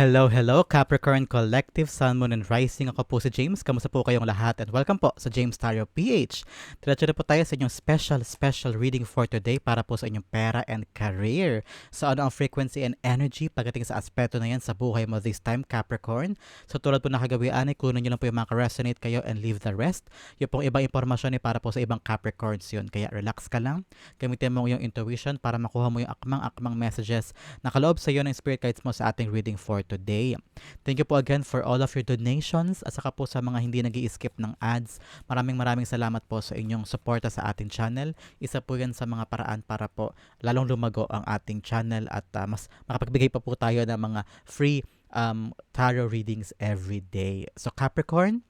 Hello, hello Capricorn Collective, Sun, Moon, and Rising. Ako po si James. Kamusta po kayong lahat? And welcome po sa James Tario PH. Diretso na po tayo sa inyong special, special reading for today para po sa inyong pera and career. So ano ang frequency and energy pagdating sa aspeto na yan sa buhay mo this time, Capricorn? So tulad po nakagawian ay kunin nyo lang po yung mga resonate kayo and leave the rest. Yung pong ibang impormasyon ay para po sa ibang Capricorns yun. Kaya relax ka lang. Gamitin mo yung intuition para makuha mo yung akmang-akmang messages na kaloob sa iyo ng spirit guides mo sa ating reading for today. Thank you po again for all of your donations at saka po sa mga hindi nag skip ng ads. Maraming maraming salamat po sa inyong suporta sa ating channel. Isa po yan sa mga paraan para po lalong lumago ang ating channel at uh, mas makapagbigay pa po tayo ng mga free um, tarot readings every day. So Capricorn,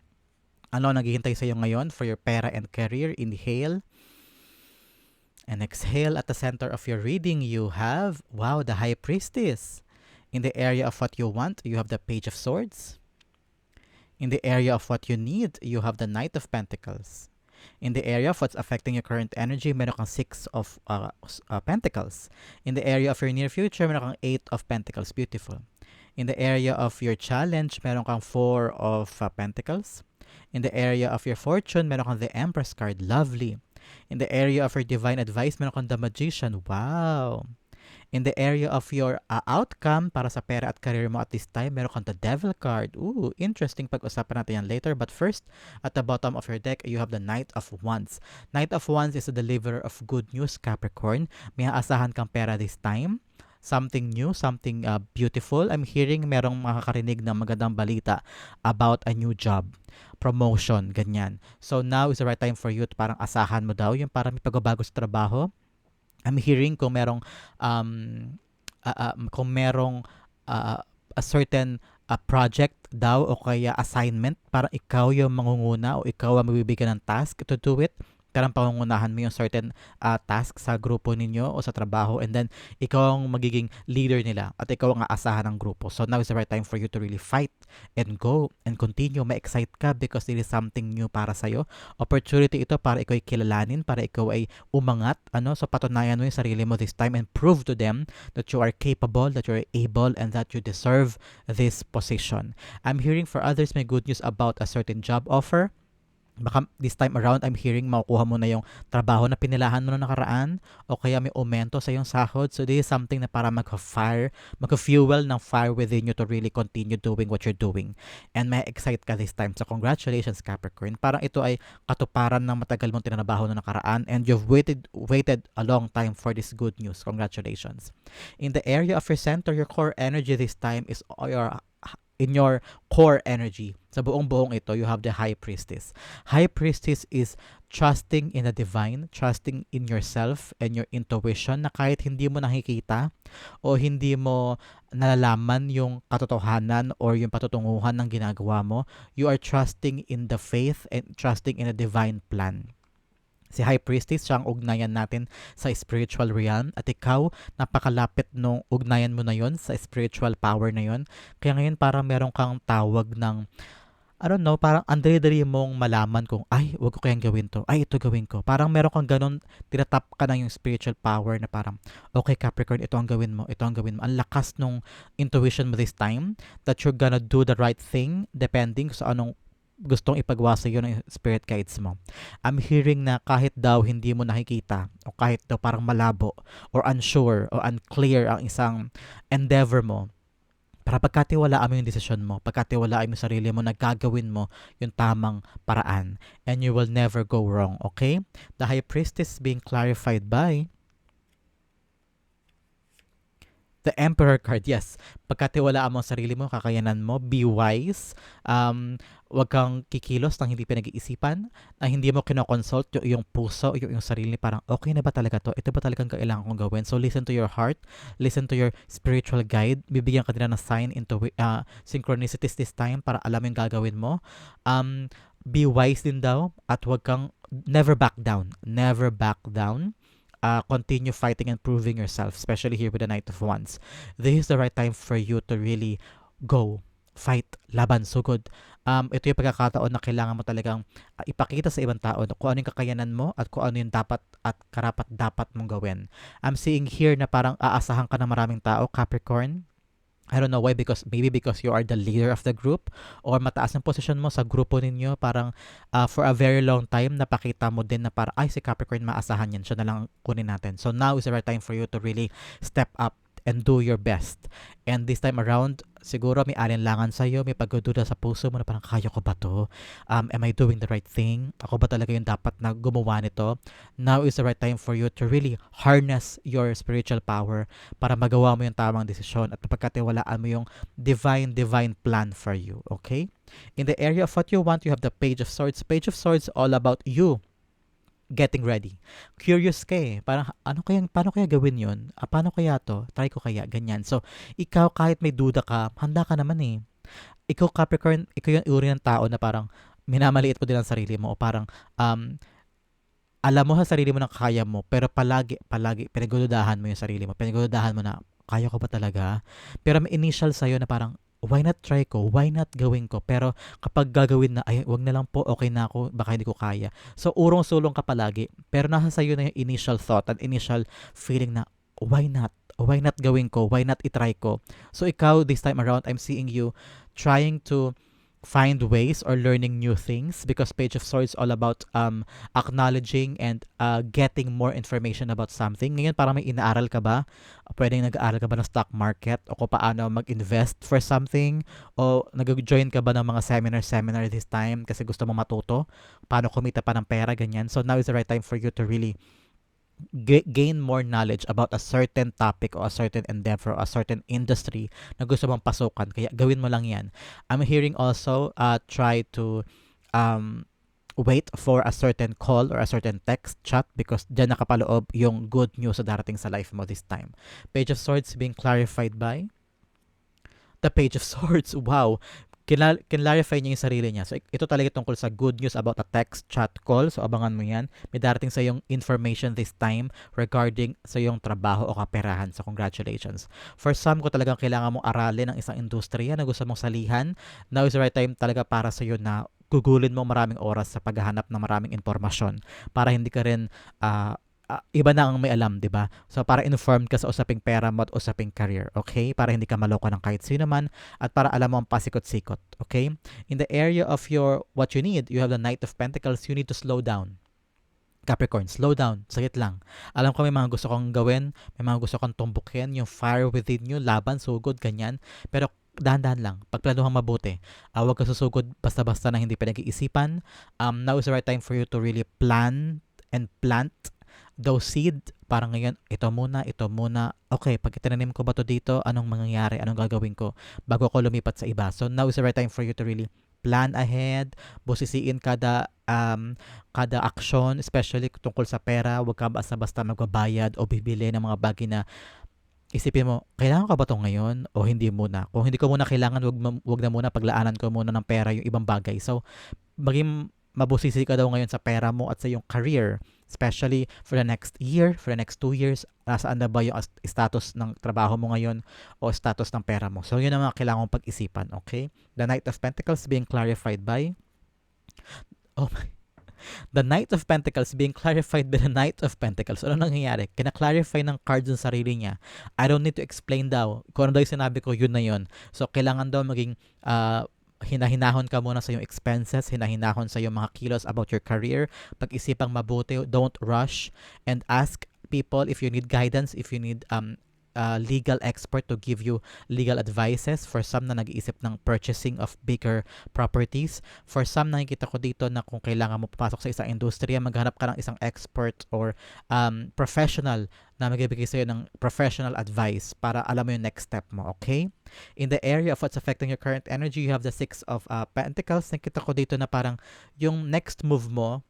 ano naghihintay sa iyo ngayon for your pera and career? Inhale. And exhale at the center of your reading, you have, wow, the High Priestess. In the area of what you want, you have the Page of Swords. In the area of what you need, you have the Knight of Pentacles. In the area of what's affecting your current energy, meron kang Six of uh, uh, Pentacles. In the area of your near future, meron kang Eight of Pentacles. Beautiful. In the area of your challenge, meron kang Four of uh, Pentacles. In the area of your fortune, meron kang the Empress card. Lovely. In the area of your divine advice, meron kang the Magician. Wow. In the area of your uh, outcome para sa pera at career mo at this time, meron kang the devil card. Ooh, interesting pag-usapan natin yan later. But first, at the bottom of your deck, you have the Knight of Wands. Knight of Wands is the deliverer of good news, Capricorn. May aasahan kang pera this time something new, something uh, beautiful. I'm hearing merong makakarinig ng magandang balita about a new job, promotion, ganyan. So now is the right time for you to parang asahan mo daw yung parang may pagbabago sa trabaho. I'm hearing kung merong um, uh, uh, kung merong uh, a certain uh, project daw o kaya assignment para ikaw yung mangunguna o ikaw ang mabibigyan ng task to do it parang pangungunahan mo yung certain uh, task sa grupo ninyo o sa trabaho and then ikaw ang magiging leader nila at ikaw ang aasahan ng grupo. So now is the right time for you to really fight and go and continue. Ma-excite ka because it is something new para sa'yo. Opportunity ito para ikaw ay kilalanin, para ikaw ay umangat. Ano? So patunayan mo yung sarili mo this time and prove to them that you are capable, that you are able, and that you deserve this position. I'm hearing for others may good news about a certain job offer baka this time around I'm hearing makukuha mo na yung trabaho na pinilahan mo na nakaraan o kaya may aumento sa yung sahod. So this is something na para mag-fire, mag-fuel ng fire within you to really continue doing what you're doing. And may excite ka this time. So congratulations Capricorn. Parang ito ay katuparan ng matagal mong tinanabaho na nakaraan and you've waited waited a long time for this good news. Congratulations. In the area of your center, your core energy this time is your in your core energy. Sa buong buong ito, you have the high priestess. High priestess is trusting in the divine, trusting in yourself and your intuition na kahit hindi mo nakikita o hindi mo nalalaman yung katotohanan or yung patutunguhan ng ginagawa mo, you are trusting in the faith and trusting in a divine plan. Si High Priestess, siya ang ugnayan natin sa spiritual realm. At ikaw, napakalapit nung ugnayan mo na yon sa spiritual power na yon. Kaya ngayon parang meron kang tawag ng I don't know, parang andali-dali mong malaman kung, ay, wag ko kayang gawin to. Ay, ito gawin ko. Parang meron kang ganun, tinatap ka na yung spiritual power na parang, okay Capricorn, ito ang gawin mo, ito ang gawin mo. Ang lakas nung intuition mo this time that you're gonna do the right thing depending sa anong gustong ipagawa sa iyo ng spirit guides mo. I'm hearing na kahit daw hindi mo nakikita o kahit daw parang malabo or unsure o unclear ang isang endeavor mo, para pagkatiwalaan mo yung desisyon mo, pagkatiwalaan mo yung sarili mo, nagagawin mo yung tamang paraan. And you will never go wrong, okay? The High Priestess being clarified by The Emperor card, yes. Pagkatiwalaan mo ang sarili mo, kakayanan mo, be wise. Um, wag kang kikilos nang hindi pinag-iisipan, na hindi mo kinoconsult yung, yung puso, yung, yung sarili, parang okay na ba talaga to? Ito ba talagang kailangan kong gawin? So listen to your heart, listen to your spiritual guide, bibigyan ka nila ng sign into uh, synchronicities this time para alam yung gagawin mo. Um, be wise din daw at wag kang never back down. Never back down uh, continue fighting and proving yourself, especially here with the Knight of Wands. This is the right time for you to really go, fight, laban, sugod. Um, ito yung pagkakataon na kailangan mo talagang uh, ipakita sa ibang tao kung ano yung kakayanan mo at kung ano yung dapat at karapat dapat mong gawin. I'm seeing here na parang aasahan ka ng maraming tao, Capricorn, I don't know why because maybe because you are the leader of the group or mataas ang posisyon mo sa grupo ninyo parang uh, for a very long time napakita mo din na para ay si Capricorn maasahan yan siya na lang kunin natin. So now is the right time for you to really step up and do your best. And this time around, siguro may alinlangan sa'yo, may pagdududa sa puso mo na parang kaya ko ba to? Um, am I doing the right thing? Ako ba talaga yung dapat na gumawa nito? Now is the right time for you to really harness your spiritual power para magawa mo yung tamang desisyon at mapagkatiwalaan mo yung divine, divine plan for you. Okay? In the area of what you want, you have the Page of Swords. Page of Swords all about you getting ready. Curious ka eh. Parang, ano kaya, paano kaya gawin yun? Ah, paano kaya to? Try ko kaya, ganyan. So, ikaw kahit may duda ka, handa ka naman eh. Ikaw Capricorn, ikaw yung uri ng tao na parang minamaliit mo din ang sarili mo o parang um, alam mo sa sarili mo na kaya mo pero palagi, palagi pinagdudahan mo yung sarili mo. Pinagdudahan mo na kaya ko ba talaga? Pero may initial sa'yo na parang why not try ko? Why not gawin ko? Pero kapag gagawin na, ay, wag na lang po, okay na ako, baka hindi ko kaya. So, urong-sulong ka palagi. Pero nasa sa'yo na yung initial thought and initial feeling na, why not? Why not gawin ko? Why not itry ko? So, ikaw, this time around, I'm seeing you trying to find ways or learning new things because Page of Swords all about um, acknowledging and uh, getting more information about something. Ngayon, parang may inaaral ka ba? Pwedeng nag-aaral ka ba ng stock market o kung paano mag-invest for something? O nag-join ka ba ng mga seminar-seminar this time kasi gusto mo matuto? Paano kumita pa ng pera, ganyan. So now is the right time for you to really gain more knowledge about a certain topic or a certain endeavor or a certain industry na gusto mong pasukan. Kaya gawin mo lang yan. I'm hearing also uh, try to um, wait for a certain call or a certain text chat because dyan nakapaloob yung good news sa darating sa life mo this time. Page of Swords being clarified by the Page of Swords. Wow kinlarify niya yung sarili niya. So, ito talaga tungkol sa good news about a text chat call. So, abangan mo yan. May darating sa yung information this time regarding sa yung trabaho o kaperahan. So, congratulations. For some, ko talagang kailangan mong aralin ang isang industriya na gusto mong salihan, now is the right time talaga para sa iyo na gugulin mo maraming oras sa paghahanap ng maraming impormasyon para hindi ka rin uh, uh, iba na ang may alam, 'di ba? So para informed ka sa usaping pera mo at usaping career, okay? Para hindi ka maloko ng kahit sino man at para alam mo ang pasikot-sikot, okay? In the area of your what you need, you have the Knight of Pentacles, you need to slow down. Capricorn, slow down, sagit lang. Alam ko may mga gusto kong gawin, may mga gusto kong tumbukin, yung fire within you, laban, sugod, ganyan. Pero dahan-dahan lang, pagplanuhan mabuti. Uh, huwag ka susugod basta-basta na hindi pinag-iisipan. Um, now is the right time for you to really plan and plant those seed, parang ngayon, ito muna, ito muna. Okay, pag itinanim ko ba to dito, anong mangyayari, anong gagawin ko bago ako lumipat sa iba. So now is the right time for you to really plan ahead, busisiin kada um, kada action, especially tungkol sa pera, huwag ka basta-basta magbabayad o bibili ng mga bagay na isipin mo, kailangan ko ba to ngayon o hindi muna? Kung hindi ko muna kailangan, wag, wag na muna paglaanan ko muna ng pera yung ibang bagay. So, maging mabusisi ka daw ngayon sa pera mo at sa iyong career especially for the next year, for the next two years, nasaan na ba yung status ng trabaho mo ngayon o status ng pera mo. So, yun ang mga kailangan pag-isipan, okay? The Knight of Pentacles being clarified by, oh my, the Knight of Pentacles being clarified by the Knight of Pentacles. Ano nangyayari? Kina-clarify ng cards yung sarili niya. I don't need to explain daw. Kung ano daw yung sinabi ko, yun na yun. So, kailangan daw maging uh, hinahinahon ka muna sa iyong expenses, hinahinahon sa iyong mga kilos about your career, pag-isipang mabuti, don't rush, and ask people if you need guidance, if you need um, uh, legal expert to give you legal advices for some na nag-iisip ng purchasing of bigger properties. For some, nakikita ko dito na kung kailangan mo papasok sa isang industriya, maghanap ka ng isang expert or um, professional na magbibigay sa'yo ng professional advice para alam mo yung next step mo, okay? In the area of what's affecting your current energy, you have the Six of uh, Pentacles. Nakita ko dito na parang yung next move mo,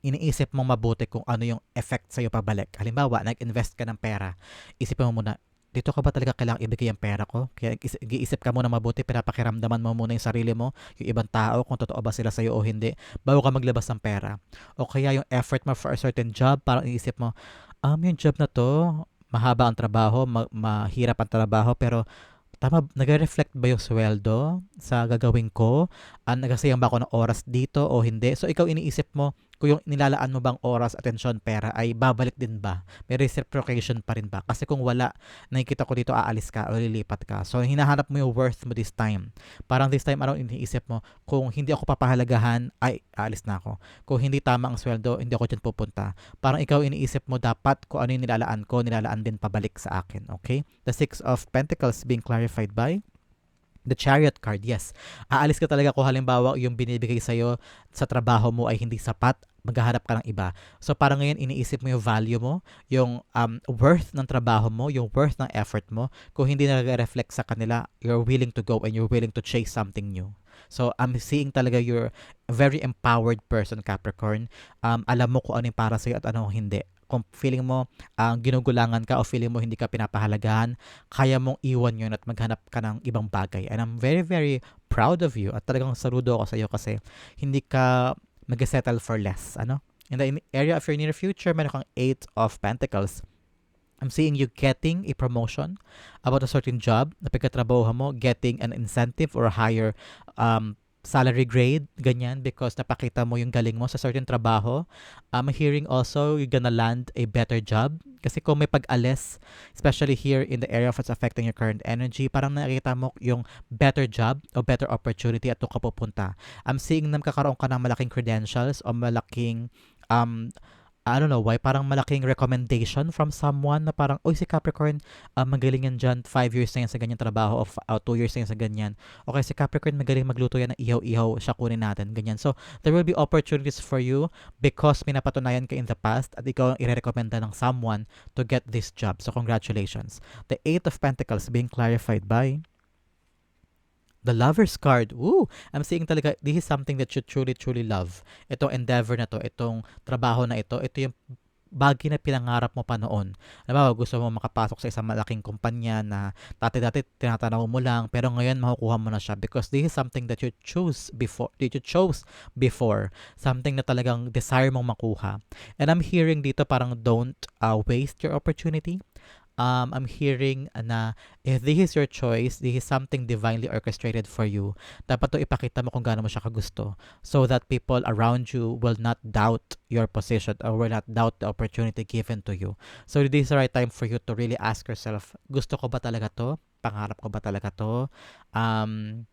iniisip mong mabuti kung ano yung effect sa'yo pabalik. Halimbawa, nag-invest ka ng pera. Isipin mo muna, dito ka ba talaga kailangang ibigay ang pera ko? Kaya iisip ka muna mabuti, pinapakiramdaman mo muna yung sarili mo, yung ibang tao, kung totoo ba sila sa'yo o hindi, bago ka maglabas ng pera. O kaya yung effort mo for a certain job, parang iisip mo, um, yung job na to, mahaba ang trabaho, ma- mahirap ang trabaho, pero tama, nag-reflect ba yung sweldo sa gagawin ko? Uh, nagasayang ba ako ng oras dito o hindi? So, ikaw iniisip mo, kung yung nilalaan mo bang oras, atensyon, pera ay babalik din ba? May reciprocation pa rin ba? Kasi kung wala, nakikita ko dito aalis ka o lilipat ka. So, hinahanap mo yung worth mo this time. Parang this time around, iniisip mo, kung hindi ako papahalagahan, ay, aalis na ako. Kung hindi tama ang sweldo, hindi ako dyan pupunta. Parang ikaw iniisip mo dapat kung ano yung nilalaan ko, nilalaan din pabalik sa akin. Okay? The Six of Pentacles being clarified by The Chariot card, yes. Aalis ka talaga kung halimbawa yung binibigay sa'yo sa trabaho mo ay hindi sapat, maghahanap ka ng iba. So parang ngayon iniisip mo yung value mo, yung um, worth ng trabaho mo, yung worth ng effort mo. Kung hindi nag-reflect sa kanila, you're willing to go and you're willing to chase something new. So I'm seeing talaga you're a very empowered person, Capricorn. Um, alam mo kung ano yung para sa'yo at ano hindi kung feeling mo ang uh, ginugulangan ka o feeling mo hindi ka pinapahalagahan, kaya mong iwan yun at maghanap ka ng ibang bagay. And I'm very, very proud of you at talagang saludo ako sa iyo kasi hindi ka mag-settle for less. Ano? In the area of your near future, meron kang 8 of Pentacles. I'm seeing you getting a promotion about a certain job na pagkatrabaho mo, getting an incentive or a higher um, salary grade, ganyan, because napakita mo yung galing mo sa certain trabaho. I'm hearing also you're gonna land a better job. Kasi kung may pag-alis, especially here in the area of what's affecting your current energy, parang nakikita mo yung better job o better opportunity at doon ka pupunta. I'm seeing na kakaroon ka ng malaking credentials o malaking um, I don't know why, parang malaking recommendation from someone na parang, oy si Capricorn, uh, magaling yan dyan, 5 years na yan sa ganyan trabaho, o 2 uh, years na yan sa ganyan. Okay, si Capricorn, magaling magluto yan ng ihaw-ihaw, siya kunin natin, ganyan. So, there will be opportunities for you because may napatunayan ka in the past at ikaw ang i-recommenda ng someone to get this job. So, congratulations. The Eight of Pentacles being clarified by The lover's card. Ooh, I'm seeing talaga, this is something that you truly, truly love. Itong endeavor na to, itong trabaho na ito, ito yung bagay na pinangarap mo pa noon. Alam gusto mo makapasok sa isang malaking kumpanya na dati-dati tinatanaw mo lang, pero ngayon makukuha mo na siya because this is something that you choose before, that you chose before. Something na talagang desire mong makuha. And I'm hearing dito parang don't uh, waste your opportunity um, I'm hearing na if this is your choice, this is something divinely orchestrated for you, dapat to ipakita mo kung gaano mo siya kagusto so that people around you will not doubt your position or will not doubt the opportunity given to you. So this is the right time for you to really ask yourself, gusto ko ba talaga to? Pangarap ko ba talaga to? Um,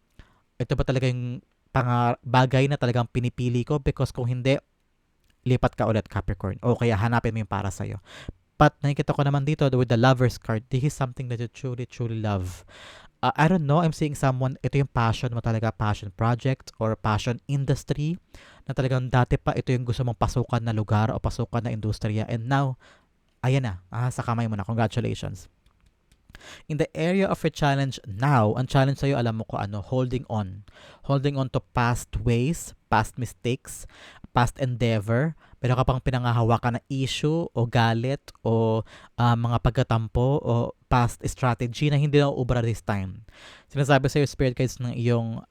ito ba talaga yung pangar- bagay na talagang pinipili ko? Because kung hindi, lipat ka ulit Capricorn o kaya hanapin mo yung para sa'yo. But nakikita ko naman dito with the lover's card, this is something that you truly, truly love. Uh, I don't know, I'm seeing someone, ito yung passion mo talaga, passion project or passion industry, na talagang dati pa ito yung gusto mong pasukan na lugar o pasukan na industriya. And now, ayan na, ah, sa kamay mo na. Congratulations. In the area of your challenge now, ang challenge sa'yo, alam mo ko ano, holding on. Holding on to past ways, past mistakes, past endeavor, pero kapag pinangahawakan na issue o galit o uh, mga pagkatampo o past strategy na hindi na uubra this time. Sinasabi sa iyo spirit guides ng iyong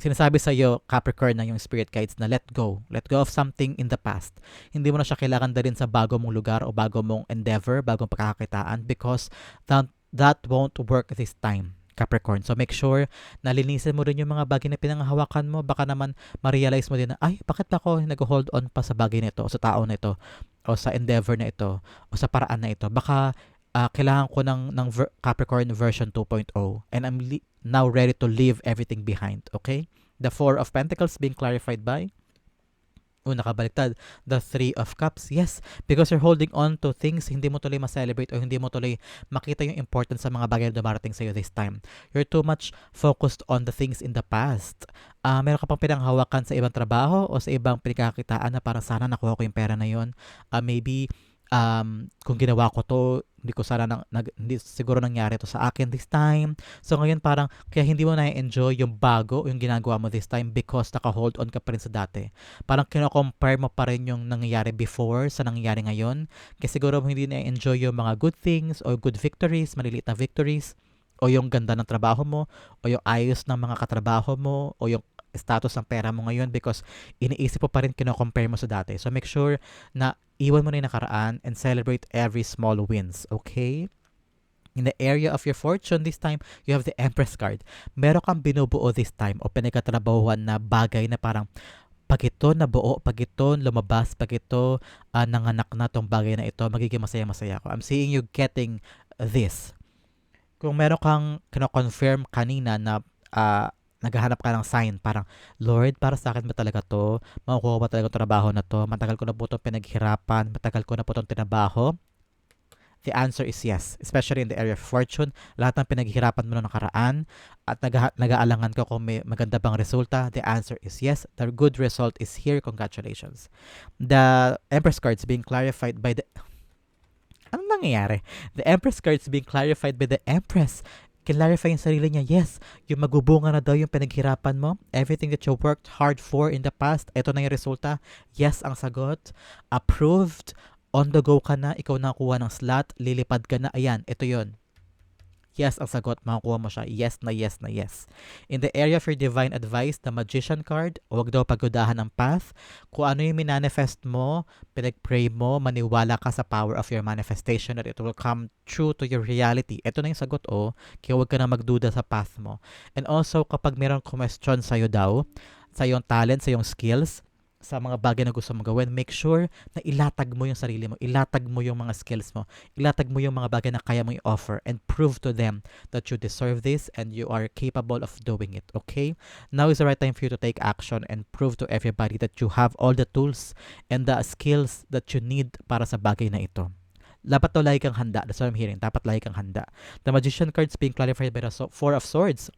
sinasabi sa iyo Capricorn ng yung spirit guides na let go. Let go of something in the past. Hindi mo na siya kailangan dalhin sa bago mong lugar o bago mong endeavor, bagong pagkakakitaan because that, that won't work this time. Capricorn. So make sure na linisin mo rin yung mga bagay na pinanghahawakan mo. Baka naman ma-realize mo din na, ay, bakit ako nag-hold on pa sa bagay na ito, o sa tao na ito, o sa endeavor na ito, o sa paraan na ito. Baka uh, kailangan ko ng, ng ver- Capricorn version 2.0 and I'm li- now ready to leave everything behind. Okay? The Four of Pentacles being clarified by o nakabaliktad, the Three of Cups. Yes, because you're holding on to things, hindi mo tuloy ma-celebrate o hindi mo tuloy makita yung importance sa mga bagay na dumarating sa'yo this time. You're too much focused on the things in the past. Uh, meron ka pang pinanghawakan sa ibang trabaho o sa ibang pinagkakitaan na parang sana nakuha ko yung pera na yon. Uh, maybe um, kung ginawa ko to, hindi ko sana nang, nag, hindi siguro nangyari to sa akin this time. So ngayon parang kaya hindi mo na-enjoy yung bago, yung ginagawa mo this time because naka-hold on ka pa rin sa dati. Parang kino-compare mo pa rin yung nangyayari before sa nangyayari ngayon. Kasi siguro hindi na-enjoy yung mga good things or good victories, maliliit na victories o yung ganda ng trabaho mo o yung ayos ng mga katrabaho mo o yung status ng pera mo ngayon because iniisip mo pa rin kino-compare mo sa dati. So make sure na iwan mo na yung nakaraan and celebrate every small wins, okay? In the area of your fortune, this time, you have the Empress card. Meron kang binubuo this time o pinagkatrabahuan na bagay na parang pag ito nabuo, pag ito lumabas, pag ito ah, nanganak na tong bagay na ito, magiging masaya-masaya ako. I'm seeing you getting this. Kung meron kang kino-confirm kanina na ah, naghahanap ka ng sign, parang, Lord, para sa akin ba talaga to? Makukuha ba talaga trabaho na to? Matagal ko na po itong pinaghirapan, matagal ko na po itong tinabaho. The answer is yes, especially in the area of fortune. Lahat ng pinaghirapan mo noong nakaraan at nag- nag-aalangan ka kung may maganda bang resulta, the answer is yes. The good result is here. Congratulations. The Empress cards being clarified by the... Anong nangyayari? The Empress cards being clarified by the Empress. Clarify yung sarili niya, yes, yung magbubunga na daw yung pinaghirapan mo, everything that you worked hard for in the past, ito na yung resulta, yes ang sagot, approved, on the go ka na, ikaw na kuha ng slot, lilipad ka na, ayan, ito yon Yes ang sagot, makukuha mo siya. Yes na yes na yes. In the area for divine advice, the magician card, huwag daw pagudahan ang path. Kung ano yung minanifest mo, pinag-pray mo, maniwala ka sa power of your manifestation that it will come true to your reality. Ito na yung sagot, oh. Kaya huwag ka na magduda sa path mo. And also, kapag mayroong question sa'yo daw, sa iyong talent, sa iyong skills, sa mga bagay na gusto mong gawin, make sure na ilatag mo yung sarili mo, ilatag mo yung mga skills mo, ilatag mo yung mga bagay na kaya mong i-offer and prove to them that you deserve this and you are capable of doing it, okay? Now is the right time for you to take action and prove to everybody that you have all the tools and the skills that you need para sa bagay na ito. Dapat to lagi kang handa. That's what I'm hearing. Dapat lagi kang handa. The Magician cards being clarified by the so- Four of Swords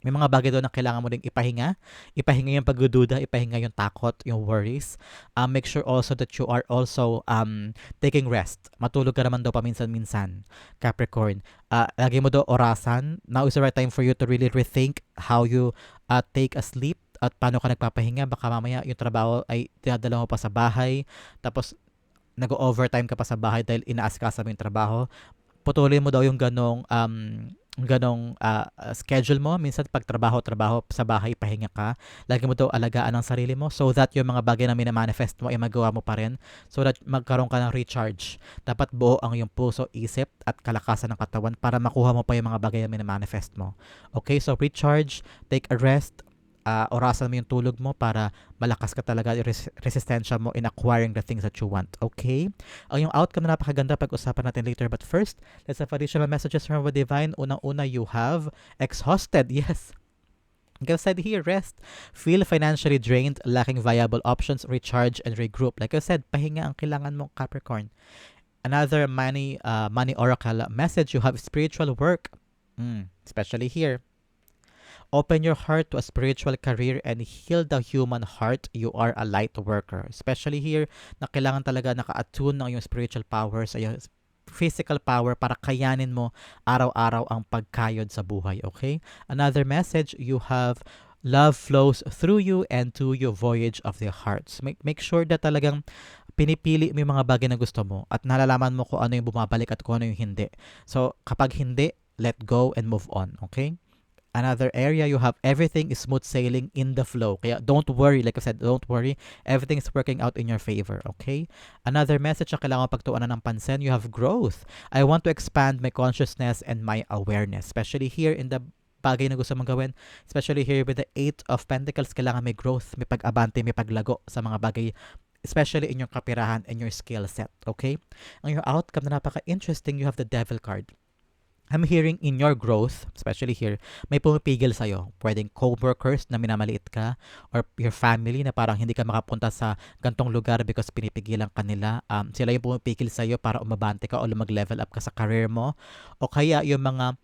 may mga bagay doon na kailangan mo ding ipahinga. Ipahinga yung pagdududa, ipahinga yung takot, yung worries. Um, make sure also that you are also um, taking rest. Matulog ka naman daw paminsan-minsan, Capricorn. Uh, lagi mo daw orasan. Now is the right time for you to really rethink how you uh, take a sleep at paano ka nagpapahinga. Baka mamaya yung trabaho ay tinadala mo pa sa bahay. Tapos nag-overtime ka pa sa bahay dahil inaasikaso mo yung trabaho. Putulin mo daw yung ganong um, ganong uh, schedule mo. Minsan pag trabaho-trabaho sa bahay, pahinga ka. Lagi mo daw alagaan ang sarili mo so that yung mga bagay na minamanifest mo ay magawa mo pa rin. So that magkaroon ka ng recharge. Dapat buo ang iyong puso, isip at kalakasan ng katawan para makuha mo pa yung mga bagay na minamanifest mo. Okay, so recharge, take a rest, uh, orasan mo yung tulog mo para malakas ka talaga yung res- resistensya mo in acquiring the things that you want. Okay? Ang yung outcome na napakaganda pag-usapan natin later. But first, let's have additional messages from the divine. Unang-una, you have exhausted. Yes. I said here, rest. Feel financially drained, lacking viable options, recharge, and regroup. Like I said, pahinga ang kailangan mo, Capricorn. Another money, uh, money oracle message, you have spiritual work. Mm, especially here Open your heart to a spiritual career and heal the human heart. You are a light worker. Especially here, na kailangan talaga naka-attune ng iyong spiritual power sa iyong physical power para kayanin mo araw-araw ang pagkayod sa buhay, okay? Another message, you have love flows through you and to your voyage of the hearts. Make, make sure that talagang pinipili mo yung mga bagay na gusto mo at nalalaman mo kung ano yung bumabalik at kung ano yung hindi. So, kapag hindi, let go and move on, okay? Another area you have everything is smooth sailing in the flow. Kaya don't worry like I said don't worry. Everything is working out in your favor okay? Another message na kailangan pagtuunan ng pansin you have growth. I want to expand my consciousness and my awareness especially here in the bagay na gusto mong gawin especially here with the eight of pentacles kailangan may growth may pag-abante may paglago sa mga bagay especially in your kapirahan and your skill set okay? Ang your outcome na napaka-interesting you have the devil card I'm hearing in your growth, especially here, may pumipigil sa'yo. Pwedeng co-workers na minamaliit ka or your family na parang hindi ka makapunta sa gantong lugar because pinipigilan ka nila. Um, sila yung pumipigil sa'yo para umabante ka o mag-level up ka sa career mo. O kaya yung mga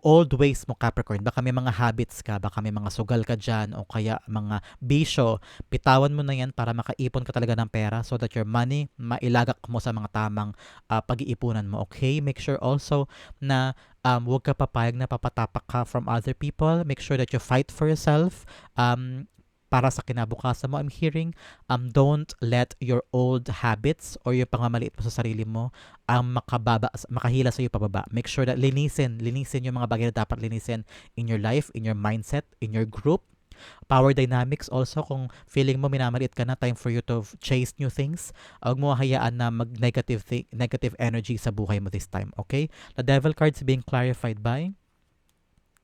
old ways mo Capricorn, baka may mga habits ka, baka may mga sugal ka dyan, o kaya mga bisyo, pitawan mo na yan para makaipon ka talaga ng pera so that your money, mailagak mo sa mga tamang uh, pag-iipunan mo, okay? Make sure also na um, huwag ka papayag na papatapak ka from other people. Make sure that you fight for yourself. Um, para sa kinabukasan mo. I'm hearing, um, don't let your old habits or yung pangmamaliit mo sa sarili mo ang um, makababa, makahila sa iyo pababa. Make sure that linisin, linisin yung mga bagay na dapat linisin in your life, in your mindset, in your group, Power dynamics also, kung feeling mo minamaliit ka na, time for you to chase new things, huwag mo hayaan na mag-negative negative energy sa buhay mo this time, okay? The devil cards being clarified by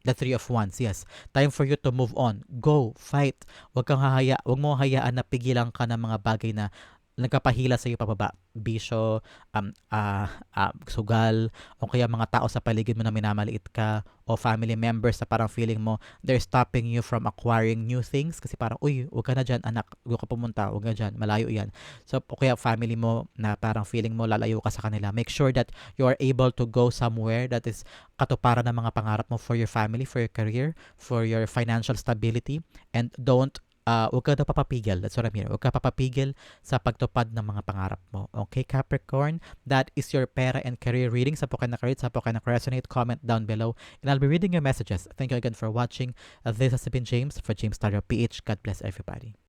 The Three of Wands, yes. Time for you to move on. Go, fight. Huwag kang hahaya, huwag mo hayaan na pigilan ka ng mga bagay na nagpapahila sa iyo pababa. Bisyo, um, ah, ah, sugal, o kaya mga tao sa paligid mo na minamaliit ka, o family members na parang feeling mo, they're stopping you from acquiring new things kasi parang, uy, huwag ka na dyan, anak, huwag ka pumunta, huwag ka dyan, malayo yan. So, o kaya family mo na parang feeling mo lalayo ka sa kanila. Make sure that you are able to go somewhere that is katuparan ng mga pangarap mo for your family, for your career, for your financial stability, and don't uh, huwag ka daw papapigil. That's what I mean. Huwag ka papapigil sa pagtupad ng mga pangarap mo. Okay, Capricorn? That is your pera and career reading. Sa po kayo na-rate, sa po kayo na-resonate, comment down below. And I'll be reading your messages. Thank you again for watching. This has been James for James Stereo PH. God bless everybody.